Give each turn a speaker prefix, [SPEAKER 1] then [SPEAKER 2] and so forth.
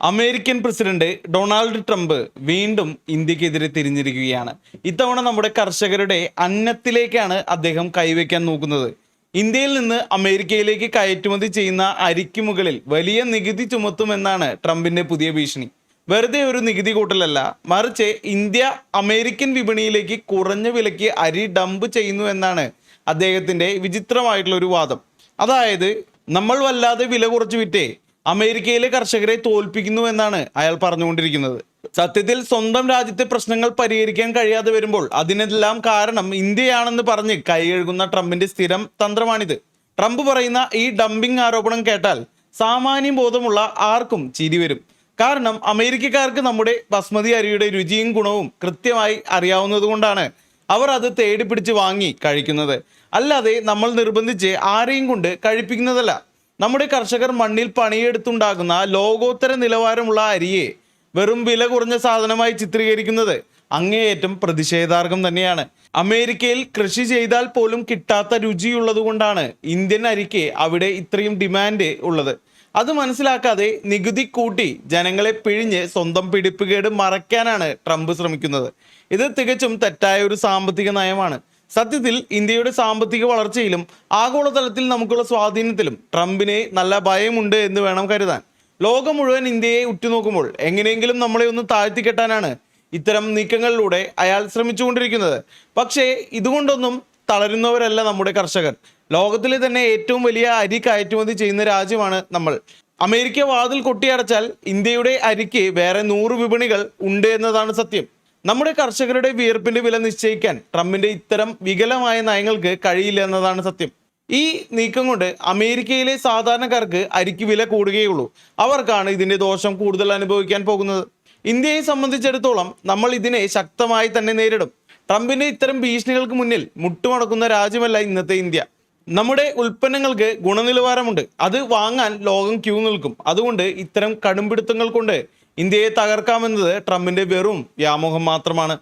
[SPEAKER 1] American president Donald Trump വീണ്ടും ഇന്ത്യക്കെതിരെ തിരിഞ്ഞിരിക്കുകയാണ്. ഇത്തവണ നമ്മുടെ കർഷകരുടെ അന്നത്തിലേക്കാണ് അദ്ദേഹം കൈവയ്ക്കാൻ നോക്കുന്നത്. ഇന്ത്യയിൽ നിന്ന് അമേരിക്കയിലേക്ക് കയറ്റുമതി ചെയ്യുന്ന അരിക്ക് മുകളിൽ വലിയ നികുതി ചുമത്തുമെന്നാണ് ട്രംപിന്റെ പുതിയ ഭീഷണി. വെറുതെ ഒരു നികുതി കൂട്ടലല്ല മറിച്ച് ഇന്ത്യ അമേരിക്കൻ വിപണിയിലേക്ക് കുറഞ്ഞ വിലയ്ക്ക് അരി ഡംപ് ചെയ്യുന്നു എന്നാണ് അദ്ദേഹത്തിന്റെ വിചിത്രമായിട്ടുള്ള ഒരു വാദം. അതായത് നമ്മൾ വല്ലാതെ വില കുറച്ച് വിറ്റേ അമേരിക്കയിലെ കർഷകരെ തോൽപ്പിക്കുന്നു എന്നാണ് അയാൾ പറഞ്ഞുകൊണ്ടിരിക്കുന്നത്. സത്യത്തിൽ സ്വന്തം രാജ്യത്തെ പ്രശ്നങ്ങൾ പരിഹരിക്കാൻ കഴിയാതെ വരുമ്പോൾ അതിനെല്ലാം കാരണം ഇന്ത്യയാണെന്ന് പറഞ്ഞ് കൈയഴുകുന്ന ട്രംപിന്റെ സ്ഥിരം തന്ത്രമാണിത്. ട്രംപ് പറയുന്ന ഈ ഡംപിംഗ് ആരോപണം കേട്ടാൽ സാമാന്യ ബോധമുള്ള ആർക്കും ചിരി വരും. കാരണം അമേരിക്കക്കാർക്ക് നമ്മുടെ ബസ്മതി അരിയുടെ രുചിയും ഗുണവും കൃത്യമായി അറിയാവുന്നതുകൊണ്ടാണ് അവർ അത് തേടി പിടിച്ച് വാങ്ങി കഴിക്കുന്നത്. അല്ലാതെ നമ്മൾ നിർബന്ധിച്ച് ആരെയും കൊണ്ട് കഴിപ്പിക്കുന്നതല്ല. നമ്മുടെ കർഷകർ മണ്ണിൽ പണിയെടുത്തുണ്ടാക്കുന്ന ലോകോത്തര നിലവാരമുള്ള അരിയെ വെറും വില കുറഞ്ഞ സാധനമായി ചിത്രീകരിക്കുന്നത് അങ്ങേയറ്റം പ്രതിഷേധാർഹം തന്നെയാണ്. അമേരിക്കയിൽ കൃഷി ചെയ്താൽ പോലും കിട്ടാത്ത രുചിയുള്ളതുകൊണ്ടാണ് ഇന്ത്യൻ അരിക്ക് അവിടെ ഇത്രയും ഡിമാൻഡ് ഉള്ളത്. അത് മനസ്സിലാക്കാതെ നികുതി കൂട്ടി ജനങ്ങളെ പിഴിഞ്ഞ് സ്വന്തം പിടിപ്പുകേട് മറയ്ക്കാനാണ് ട്രംപ് ശ്രമിക്കുന്നത്. ഇത് തികച്ചും തെറ്റായ ഒരു സാമ്പത്തിക നയമാണ്. സത്യത്തിൽ ഇന്ത്യയുടെ സാമ്പത്തിക വളർച്ചയിലും ആഗോളതലത്തിൽ നമുക്കുള്ള സ്വാധീനത്തിലും ട്രംപിനെ നല്ല ഭയമുണ്ട് എന്ന് വേണം കരുതാൻ. ലോകം മുഴുവൻ ഇന്ത്യയെ ഉറ്റുനോക്കുമ്പോൾ എങ്ങനെയെങ്കിലും നമ്മളെ ഒന്ന് താഴ്ത്തിക്കെട്ടാനാണ് ഇത്തരം നീക്കങ്ങളിലൂടെ അയാൾ ശ്രമിച്ചുകൊണ്ടിരിക്കുന്നത്. പക്ഷേ ഇതുകൊണ്ടൊന്നും തളരുന്നവരല്ല നമ്മുടെ കർഷകർ ലോകത്തിലെ തന്നെ ഏറ്റവും വലിയ അരി കയറ്റുമതി ചെയ്യുന്ന രാജ്യമാണ് നമ്മൾ. അമേരിക്ക വാതിൽ കൊട്ടിയടച്ചാൽ ഇന്ത്യയുടെ അരിക്ക് വേറെ നൂറ് വിപണികൾ ഉണ്ട് എന്നതാണ് സത്യം. നമ്മുടെ കർഷകരുടെ വിയർപ്പിന്റെ വില നിശ്ചയിക്കാൻ ട്രംപിന്റെ ഇത്തരം വികലമായ നയങ്ങൾക്ക് കഴിയില്ല എന്നതാണ് സത്യം. ഈ നീക്കം കൊണ്ട് അമേരിക്കയിലെ സാധാരണക്കാർക്ക് അരിക്ക് വില കൂടുകയുള്ളൂ അവർക്കാണ് ഇതിന്റെ ദോഷം കൂടുതൽ അനുഭവിക്കാൻ പോകുന്നത്. ഇന്ത്യയെ സംബന്ധിച്ചിടത്തോളം നമ്മൾ ഇതിനെ ശക്തമായി തന്നെ നേരിടും. ട്രംപിന്റെ ഇത്തരം ഭീഷണികൾക്ക് മുന്നിൽ മുട്ടുമടക്കുന്ന രാജ്യമല്ല ഇന്നത്തെ ഇന്ത്യ. നമ്മുടെ ഉൽപ്പന്നങ്ങൾക്ക് ഗുണനിലവാരമുണ്ട്. അത് വാങ്ങാൻ ലോകം ക്യൂ നിൽക്കും. അതുകൊണ്ട് ഇത്തരം കടുംപിടുത്തങ്ങൾ കൊണ്ട് ഇന്ത്യയെ തകർക്കാമെന്നത് ട്രംപിന്റെ വെറും വ്യാമോഹം മാത്രമാണ്.